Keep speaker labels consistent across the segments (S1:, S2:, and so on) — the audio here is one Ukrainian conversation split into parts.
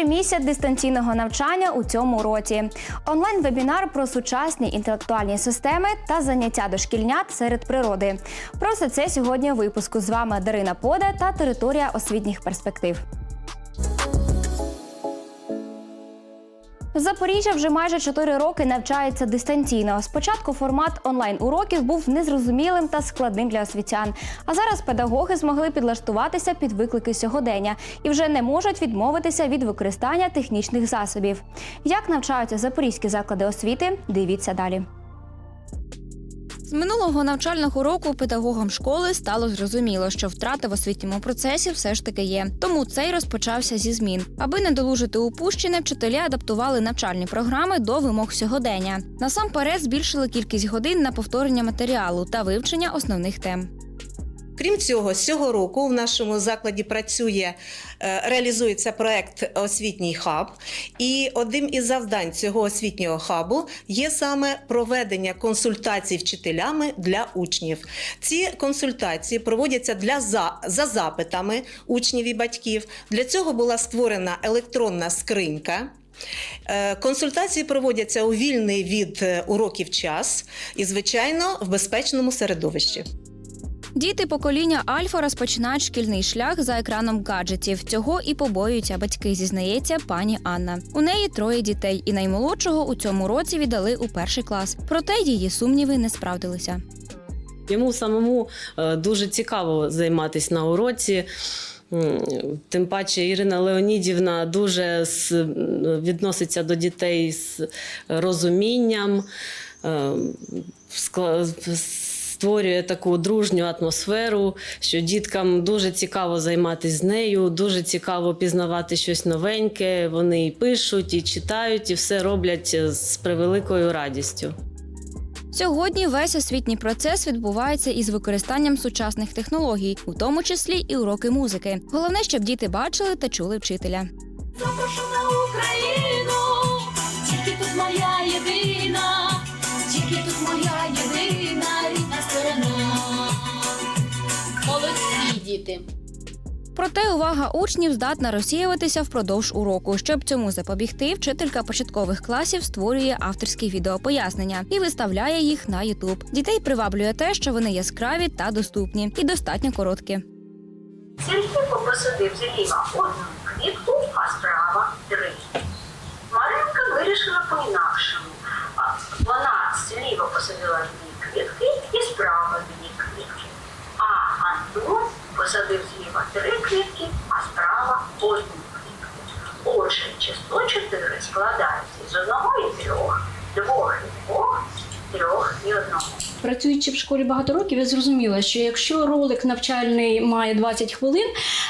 S1: Перший місяць дистанційного навчання у цьому році. Онлайн-вебінар про сучасні інтелектуальні системи та заняття дошкільнят серед природи. Про все це сьогодні у випуску. З вами Дарина Пода та територія освітніх перспектив. Запоріжжя вже майже 4 роки навчається дистанційно. Спочатку формат онлайн-уроків був незрозумілим та складним для освітян. А зараз педагоги змогли підлаштуватися під виклики сьогодення і вже не можуть відмовитися від використання технічних засобів. Як навчаються запорізькі заклади освіти? Дивіться далі. З минулого навчального року педагогам школи стало зрозуміло, що втрати в освітньому процесі все ж таки є. Тому цей розпочався зі змін. Аби не долужити упущене, вчителі адаптували навчальні програми до вимог сьогодення. Насамперед збільшили кількість годин на повторення матеріалу та вивчення основних тем.
S2: Крім цього, з цього року в нашому закладі працює, е, реалізується проект Освітній хаб. І одним із завдань цього освітнього хабу є саме проведення консультацій вчителями для учнів. Ці консультації проводяться для за, за запитами учнів і батьків. Для цього була створена електронна скринька. Е, Консультації проводяться у вільний від е, уроків час і, звичайно, в безпечному середовищі.
S1: Діти покоління Альфа розпочинають шкільний шлях за екраном гаджетів. Цього і побоюються батьки, зізнається пані Анна. У неї троє дітей, і наймолодшого у цьому році віддали у перший клас. Проте її сумніви не справдилися.
S3: Йому самому е, дуже цікаво займатися на уроці. Тим паче Ірина Леонідівна дуже відноситься до дітей з розумінням, е, створює таку дружню атмосферу, що діткам дуже цікаво займатися з нею, дуже цікаво пізнавати щось новеньке. Вони і пишуть, і читають, і все роблять з превеликою радістю.
S1: Сьогодні весь освітній процес відбувається із використанням сучасних технологій, у тому числі і уроки музики. Головне, щоб діти бачили та чули вчителя.
S4: Запрошу на діти.
S1: Проте увага учнів здатна розсіюватися впродовж уроку. Щоб цьому запобігти, вчителька початкових класів створює авторські відеопояснення і виставляє їх на Ютуб. Дітей приваблює те, що вони яскраві та доступні, і достатньо короткі.
S5: Сергійко посадив зліва одну квітку, а справа три. Маринка вирішила по-інакшому. Вона зліва посадила посадив зліва три клітки, а справа одну клітку. Отже, число 4 складається з одного і трьох, двох і двох, трьох і одного.
S6: Працюючи в школі багато років, я зрозуміла, що якщо ролик навчальний має 20 хвилин,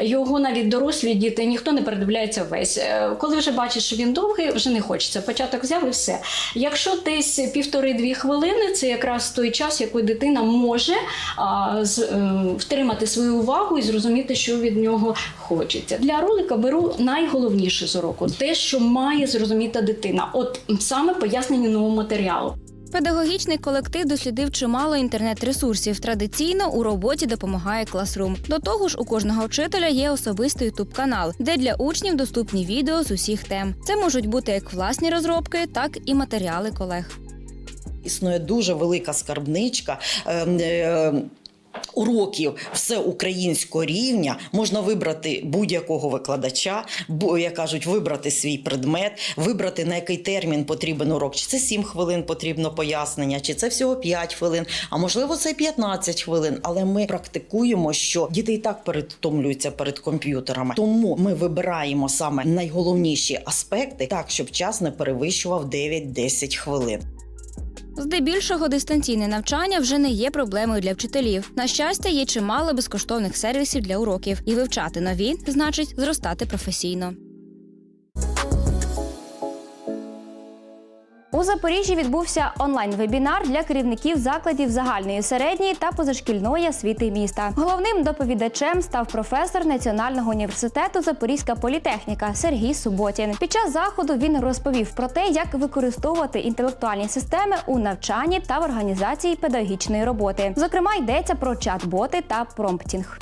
S6: його навіть дорослі діти ніхто не передивляється весь. Е, Коли вже бачиш, що він довгий, вже не хочеться. Початок взяв і все. Якщо десь півтори-дві хвилини, це якраз той час, який дитина може а, з, е, втримати свою увагу і зрозуміти, що від нього хочеться. Для ролика беру найголовніше з уроку те, що має зрозуміти дитина. От саме пояснення нового матеріалу.
S1: Педагогічний колектив дослідив чимало інтернет-ресурсів. Традиційно у роботі допомагає класрум. До того ж, у кожного вчителя є особистий ютуб канал, де для учнів доступні відео з усіх тем. Це можуть бути як власні розробки, так і матеріали колег.
S7: Існує дуже велика скарбничка. Уроків всеукраїнського рівня можна вибрати будь-якого викладача, як кажуть, вибрати свій предмет, вибрати на який термін потрібен урок. Чи це 7 хвилин потрібно пояснення, чи це всього 5 хвилин, а можливо це 15 хвилин. Але ми практикуємо, що діти і так передтомлюються перед комп'ютерами. Тому ми вибираємо саме найголовніші аспекти, так щоб час не перевищував 9-10 хвилин.
S1: Здебільшого дистанційне навчання вже не є проблемою для вчителів. На щастя, є чимало безкоштовних сервісів для уроків, і вивчати нові значить зростати професійно. У Запоріжжі відбувся онлайн-вебінар для керівників закладів загальної середньої та позашкільної освіти міста. Головним доповідачем став професор Національного університету Запорізька політехніка Сергій Суботін. Під час заходу він розповів про те, як використовувати інтелектуальні системи у навчанні та в організації педагогічної роботи. Зокрема, йдеться про чат-боти та промптінг.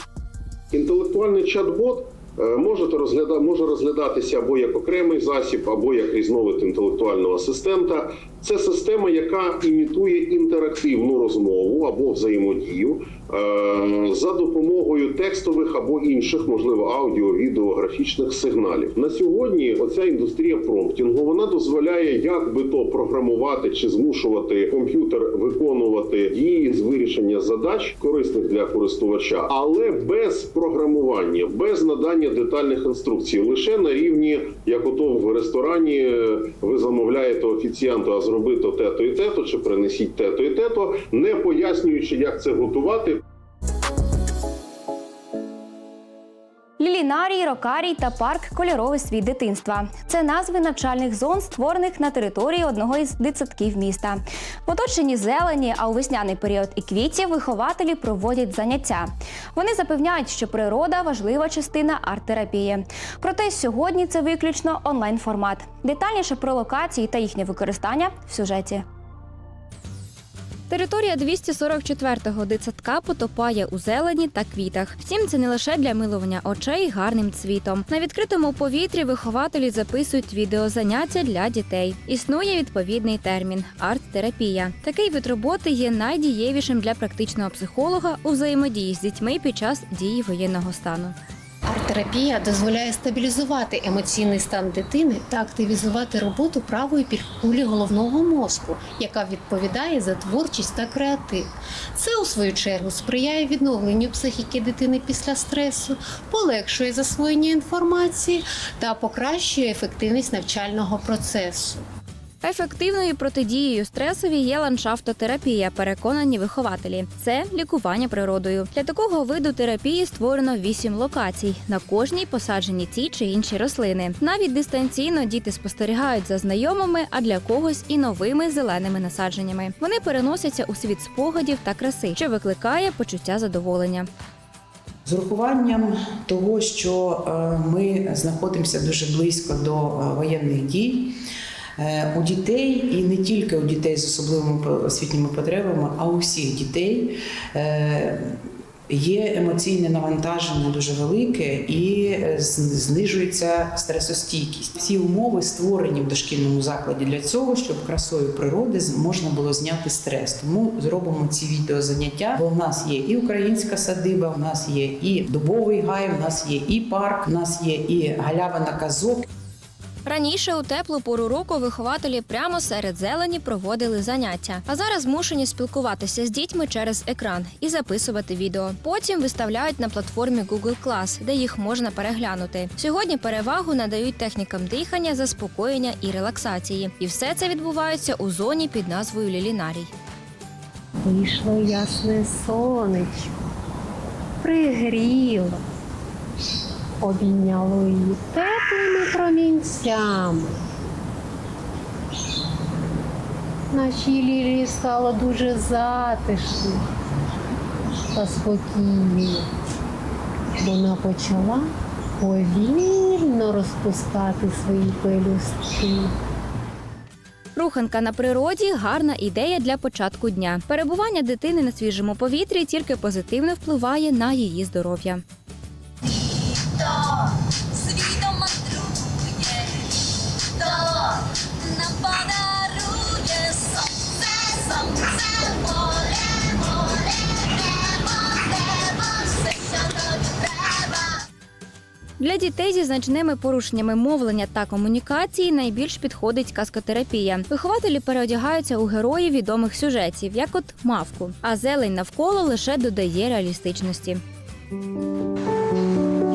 S8: Інтелектуальний чат-бот можете розгляда... може розглядатися або як окремий засіб, або як різновид інтелектуального асистента. Це система, яка імітує інтерактивну розмову або взаємодію е, за допомогою текстових або інших, можливо, аудіо, відео, графічних сигналів. На сьогодні оця індустрія промптінгу вона дозволяє як би то програмувати чи змушувати комп'ютер виконувати дії з вирішення задач корисних для користувача, але без програмування, без надання детальних інструкцій, лише на рівні, як ото в ресторані е, ви замовляєте офіціанту, а зроби то те-то і те-то, чи принесіть те-то і те-то, не пояснюючи, як це готувати.
S1: Лілінарій, Рокарій та парк Кольоровий світ дитинства. Це назви навчальних зон, створених на території одного із дитсадків міста. В оточенні зелені, а у весняний період і квітів вихователі проводять заняття. Вони запевняють, що природа важлива частина арт-терапії. Проте сьогодні це виключно онлайн формат. Детальніше про локації та їхнє використання в сюжеті. Територія 244-го дитсадка потопає у зелені та квітах. Втім, це не лише для милування очей гарним цвітом. На відкритому повітрі вихователі записують відеозаняття для дітей. Існує відповідний термін арт-терапія. Такий вид роботи є найдієвішим для практичного психолога у взаємодії з дітьми під час дії воєнного стану.
S9: Арт-терапія дозволяє стабілізувати емоційний стан дитини та активізувати роботу правої півкулі головного мозку, яка відповідає за творчість та креатив. Це, у свою чергу, сприяє відновленню психіки дитини після стресу, полегшує засвоєння інформації та покращує ефективність навчального процесу.
S1: Ефективною протидією стресові є ландшафтотерапія, переконані вихователі. Це лікування природою. Для такого виду терапії створено вісім локацій. На кожній посаджені ті чи інші рослини. Навіть дистанційно діти спостерігають за знайомими, а для когось і новими зеленими насадженнями. Вони переносяться у світ спогадів та краси, що викликає почуття задоволення.
S10: З урахуванням того, що е, ми знаходимося дуже близько до е, воєнних дій, у дітей, і не тільки у дітей з особливими освітніми потребами, а у всіх дітей е, є емоційне навантаження дуже велике і е, знижується стресостійкість. Всі умови створені в дошкільному закладі для цього, щоб красою природи можна було зняти стрес. Тому зробимо ці відеозаняття. Бо в нас є і українська садиба, в нас є і дубовий гай, в нас є і парк, в нас є і галявина казок.
S1: Раніше у теплу пору року вихователі прямо серед зелені проводили заняття, а зараз змушені спілкуватися з дітьми через екран і записувати відео. Потім виставляють на платформі Google Class, де їх можна переглянути. Сьогодні перевагу надають технікам дихання, заспокоєння і релаксації. І все це відбувається у зоні під назвою Лілінарій.
S11: Вийшло ясне сонечко, пригріло, обійняло її теплими промінцями. Нашій лілії стало дуже затишно та спокійно. Вона почала повільно розпускати свої пелюстки.
S1: Руханка на природі гарна ідея для початку дня. Перебування дитини на свіжому повітрі тільки позитивно впливає на її здоров'я. Для дітей зі значними порушеннями мовлення та комунікації найбільш підходить казкотерапія. Вихователі переодягаються у героїв відомих сюжетів, як от мавку. А зелень навколо лише додає реалістичності.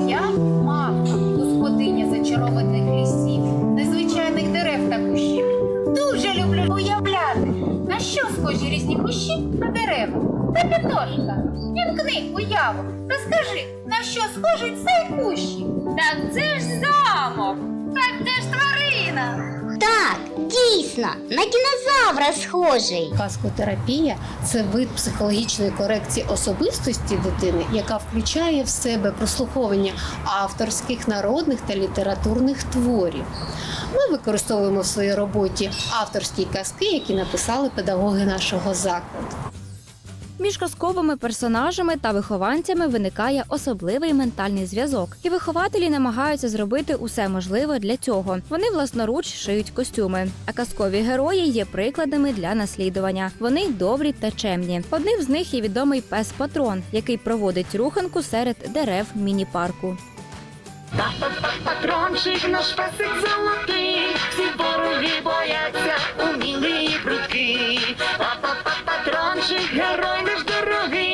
S12: Я мавка, господиня зачарованих лісів, незвичайних дерев та кущів. Дуже люблю уявляти, на що схожі різні кущі та дерева. Капітошка, вімкни уяву, розкажи, на що схожий цей кущі. Так це ж замок, так це ж тварина.
S13: Так, дійсно, на динозавра схожий.
S9: Казкотерапія це вид психологічної корекції особистості дитини, яка включає в себе прослуховування авторських народних та літературних творів. Ми використовуємо в своїй роботі авторські казки, які написали педагоги нашого закладу.
S1: Між казковими персонажами та вихованцями виникає особливий ментальний зв'язок, і вихователі намагаються зробити усе можливе для цього. Вони власноруч шиють костюми. А казкові герої є прикладами для наслідування. Вони добрі та чемні. Одним з них є відомий пес Патрон, який проводить руханку серед дерев міні-парку.
S4: Патрончик наш песик золотий, всі вороги бояться, умілий і прудкий. Патрончик, герой наш дорогий,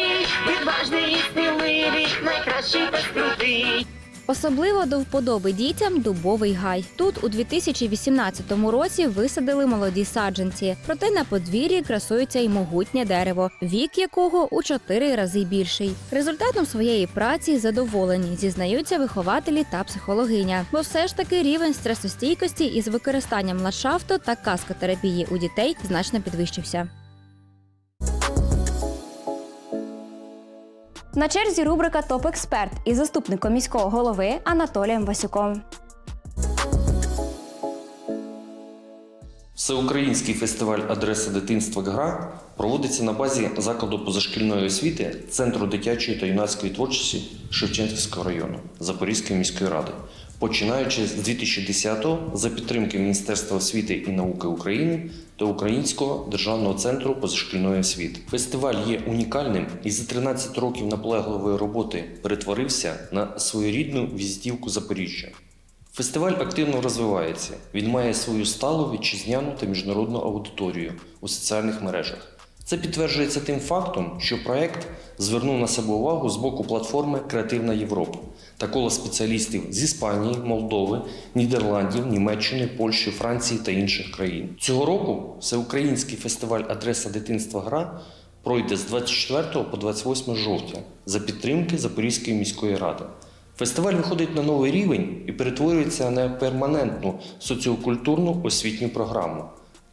S1: Особливо до вподоби дітям дубовий гай. Тут у 2018 році висадили молоді саджанці. Проте на подвір'ї красується й могутнє дерево, вік якого у чотири рази більший. Результатом своєї праці задоволені, зізнаються вихователі та психологиня. Бо все ж таки рівень стресостійкості із використанням ландшафту та каскотерапії у дітей значно підвищився. На черзі рубрика Топ Експерт із заступником міського голови Анатолієм Васюком.
S14: Всеукраїнський фестиваль Адреса дитинства ГРА проводиться на базі закладу позашкільної освіти Центру дитячої та юнацької творчості Шевченківського району Запорізької міської ради, починаючи з 2010-го за підтримки Міністерства освіти і науки України та Українського державного центру позашкільної освіти. Фестиваль є унікальним і за 13 років наполегливої роботи перетворився на своєрідну візитівку Запоріжжя. Фестиваль активно розвивається. Він має свою сталу вітчизняну та міжнародну аудиторію у соціальних мережах. Це підтверджується тим фактом, що проект звернув на себе увагу з боку платформи Креативна Європа та коло спеціалістів з Іспанії, Молдови, Нідерландів, Німеччини, Польщі, Франції та інших країн. Цього року всеукраїнський фестиваль Адреса дитинства ГРА пройде з 24 по 28 жовтня за підтримки Запорізької міської ради. Фестиваль виходить на новий рівень і перетворюється на перманентну соціокультурну освітню програму.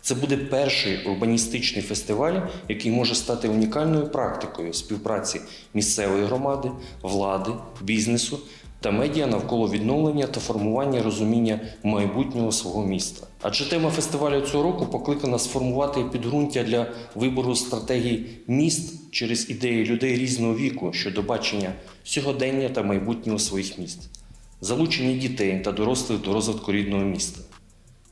S14: Це буде перший урбаністичний фестиваль, який може стати унікальною практикою співпраці місцевої громади, влади, бізнесу та медіа навколо відновлення та формування розуміння майбутнього свого міста. Адже тема фестивалю цього року покликана сформувати підґрунтя для вибору стратегій міст через ідеї людей різного віку щодо бачення сьогодення та майбутнього своїх міст, залучення дітей та дорослих до розвитку рідного міста.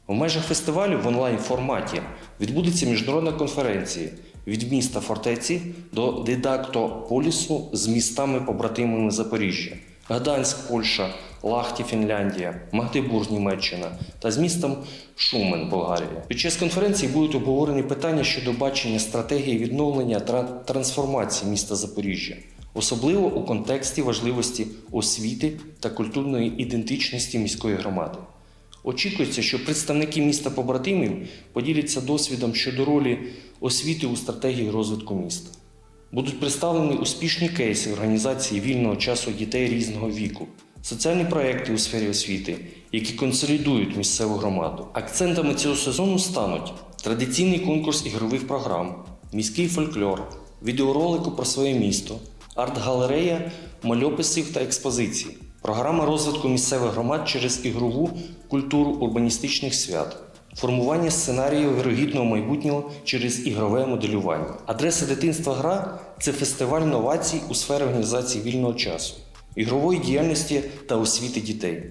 S14: У межах фестивалю в онлайн форматі відбудеться міжнародна конференція від міста фортеці до дидактополісу з містами побратимами Запоріжжя, Гданськ, Польща, Лахті, Фінляндія, Магдебург, Німеччина та з містом Шумен, Болгарія. Під час конференції будуть обговорені питання щодо бачення стратегії відновлення та трансформації міста Запоріжжя, особливо у контексті важливості освіти та культурної ідентичності міської громади. Очікується, що представники міста побратимів поділяться досвідом щодо ролі освіти у стратегії розвитку міста. Будуть представлені успішні кейси організації вільного часу дітей різного віку, соціальні проекти у сфері освіти, які консолідують місцеву громаду. Акцентами цього сезону стануть традиційний конкурс ігрових програм, міський фольклор, відеоролику про своє місто, арт-галерея, мальописів та експозицій. Програма розвитку місцевих громад через ігрову культуру урбаністичних свят, формування сценаріїв вірогідного майбутнього через ігрове моделювання. Адреса дитинства гра це фестиваль новацій у сфері організації вільного часу, ігрової діяльності та освіти дітей.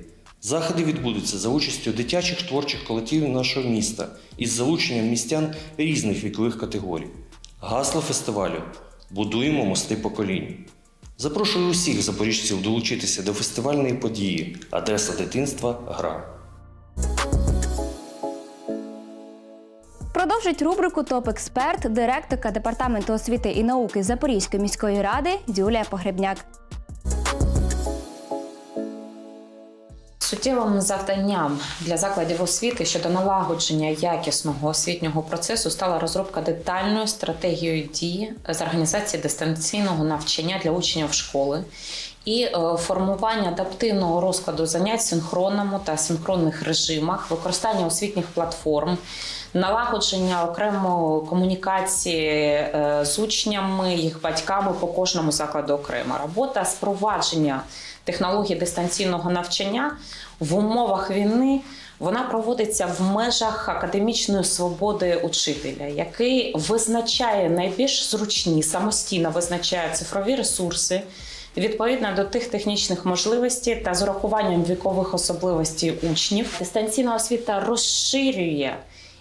S14: Заходи відбудуться за участю дитячих творчих колективів нашого міста із залученням містян різних вікових категорій. Гасло фестивалю Будуємо мости поколінь. Запрошую усіх запоріжців долучитися до фестивальної події Адреса дитинства Гра.
S1: Продовжить рубрику Топ Експерт директорка департаменту освіти і науки Запорізької міської ради Юлія Погребняк.
S15: Суттєвим завданням для закладів освіти щодо налагодження якісного освітнього процесу стала розробка детальної стратегії дії з організації дистанційного навчання для учнів школи і е, формування адаптивного розкладу занять в синхронному та синхронних режимах, використання освітніх платформ, налагодження окремо комунікації е, з учнями, їх батьками по кожному закладу окремо, робота з провадження технологій дистанційного навчання в умовах війни Вона проводиться в межах академічної свободи учителя, який визначає найбільш зручні, самостійно визначає цифрові ресурси відповідно до тих технічних можливостей та з урахуванням вікових особливостей учнів. Дистанційна освіта розширює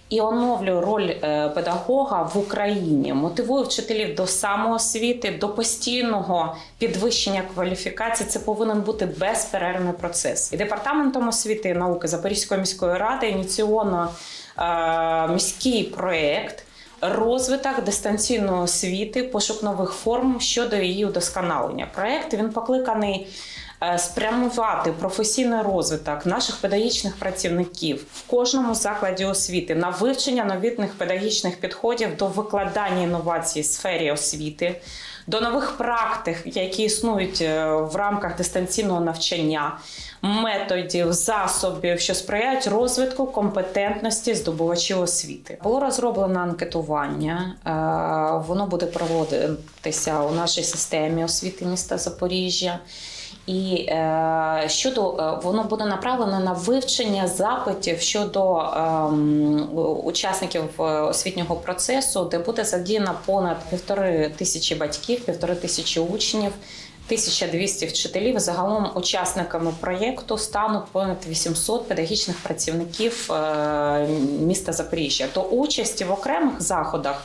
S15: і оновлює роль е, педагога в Україні, мотивує вчителів до самоосвіти, до постійного підвищення кваліфікації. Це повинен бути безперервний процес. І департаментом освіти і науки Запорізької міської ради ініційовано е, міський проєкт. Розвиток дистанційної освіти, пошук нових форм щодо її удосконалення. Проект він покликаний е, спрямувати професійний розвиток наших педагогічних працівників в кожному закладі освіти на вивчення новітних педагогічних підходів до викладання інновацій в сфері освіти, до нових практик, які існують е, в рамках дистанційного навчання, методів, засобів, що сприяють розвитку компетентності здобувачів освіти. Було розроблено анкетування. е, Воно буде проводитися у нашій системі освіти міста Запоріжжя. І е, щодо е, воно буде направлено на вивчення запитів щодо ем, учасників е, освітнього процесу, де буде задіяно понад півтори тисячі батьків, півтори тисячі учнів. 1200 вчителів загалом учасниками проєкту стануть понад 800 педагогічних працівників е, міста Запоріжжя. До участі в окремих заходах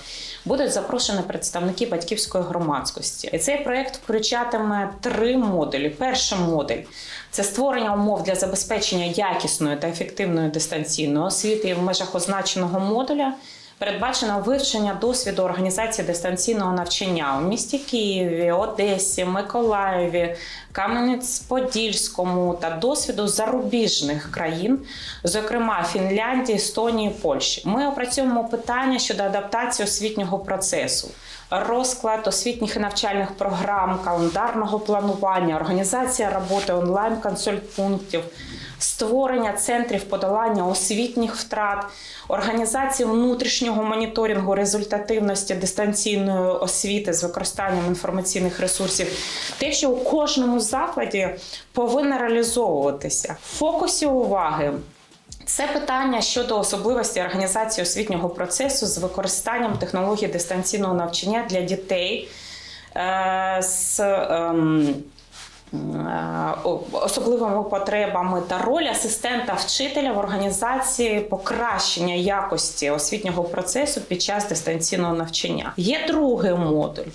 S15: будуть запрошені представники батьківської громадськості. І цей проект включатиме три модулі. Перший модуль це створення умов для забезпечення якісної та ефективної дистанційної освіти І в межах означеного модуля. Передбачено вивчення досвіду організації дистанційного навчання у місті Києві, Одесі, Миколаєві, Кам'янець-Подільському та досвіду зарубіжних країн, зокрема Фінляндії, Естонії, Польщі. Ми опрацьовуємо питання щодо адаптації освітнього процесу, розклад освітніх і навчальних програм, календарного планування, організація роботи онлайн-консультпунктів. Створення центрів подолання освітніх втрат, організації внутрішнього моніторингу результативності дистанційної освіти з використанням інформаційних ресурсів, те, що у кожному закладі повинно реалізовуватися. В фокусі уваги це питання щодо особливості організації освітнього процесу з використанням технологій дистанційного навчання для дітей е, з. ем, е, особливими потребами та роль асистента вчителя в організації покращення якості освітнього процесу під час дистанційного навчання. Є другий модуль.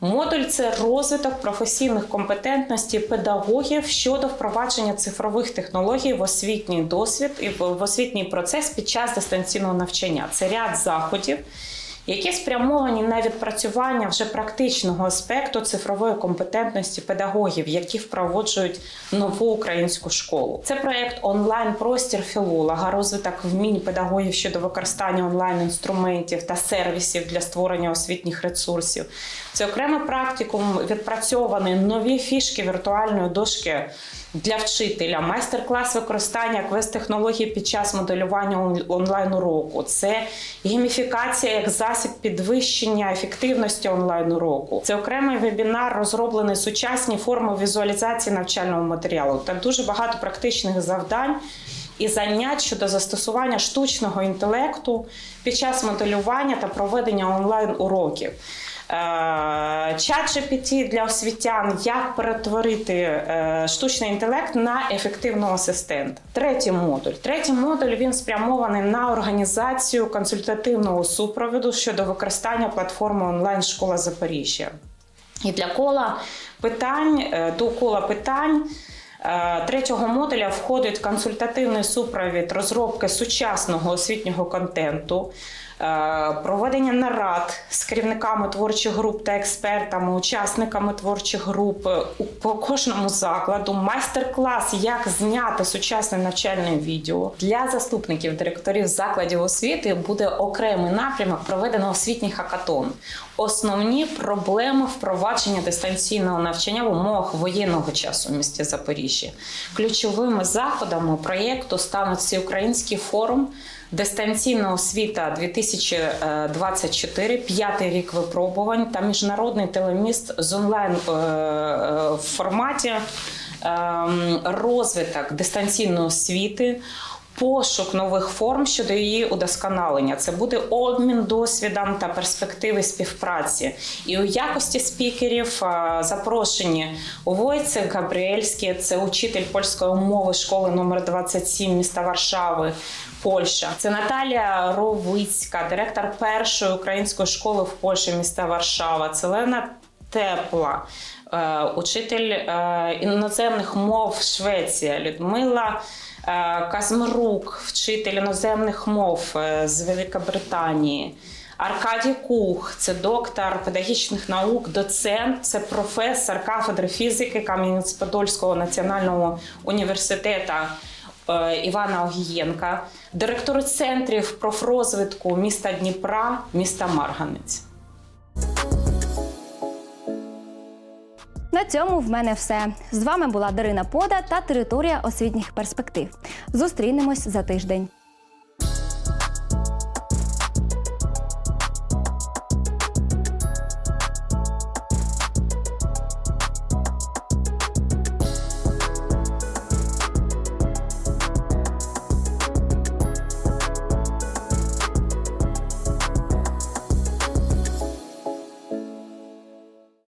S15: Модуль це розвиток професійних компетентностей педагогів щодо впровадження цифрових технологій в освітній досвід і в освітній процес під час дистанційного навчання. Це ряд заходів, які спрямовані на відпрацювання вже практичного аспекту цифрової компетентності педагогів, які впроваджують нову українську школу. Це проект онлайн-простір філолога, розвиток вмінь педагогів щодо використання онлайн-інструментів та сервісів для створення освітніх ресурсів. Це окремий практикум відпрацьовані нові фішки віртуальної дошки для вчителя, майстер-клас використання квест-технологій під час моделювання онлайн-уроку. Це гейміфікація як засіб підвищення ефективності онлайн-уроку. Це окремий вебінар, розроблений сучасні форми візуалізації навчального матеріалу та дуже багато практичних завдань. І занять щодо застосування штучного інтелекту під час моделювання та проведення онлайн-уроків. Е, Чат GPT для освітян, як перетворити е, штучний інтелект на ефективного асистента. Третій модуль. Третій модуль він спрямований на організацію консультативного супроводу щодо використання платформи онлайн школа Запоріжжя. І для кола питань е, до кола питань. е, Третього модуля входить консультативний супровід розробки сучасного освітнього контенту, е, проведення нарад з керівниками творчих груп та експертами, учасниками творчих груп е, по кожному закладу, майстер-клас, як зняти сучасне навчальне відео для заступників директорів закладів освіти буде окремий напрямок проведено освітній хакатон. Основні проблеми впровадження дистанційного навчання в умовах воєнного часу в місті Запоріжжя. Ключовими заходами проєкту стануть всеукраїнський форум. Дистанційна освіта 2024, п'ятий рік випробувань та міжнародний телеміст з онлайн е, е, форматі ем, розвиток дистанційної освіти пошук нових форм щодо її удосконалення. Це буде обмін досвідом та перспективи співпраці. І у якості спікерів запрошені Войцек Габріельський, це учитель польської мови школи номер 27 міста Варшави. Польща це Наталія Ровицька, директор першої української школи в Польщі міста Варшава. Це Лена Тепла, е, учитель е, іноземних мов Швеція, Людмила е, Казмрук, вчитель іноземних мов е, з Великобританії. Аркадій Кух, це доктор педагогічних наук, доцент, це професор кафедри фізики Кам'янець-Подольського національного університету е, Івана Огієнка, директор центрів профрозвитку міста Дніпра, міста Марганець.
S1: Цьому в мене все. З вами була Дарина Пода та територія освітніх перспектив. Зустрінемось за тиждень.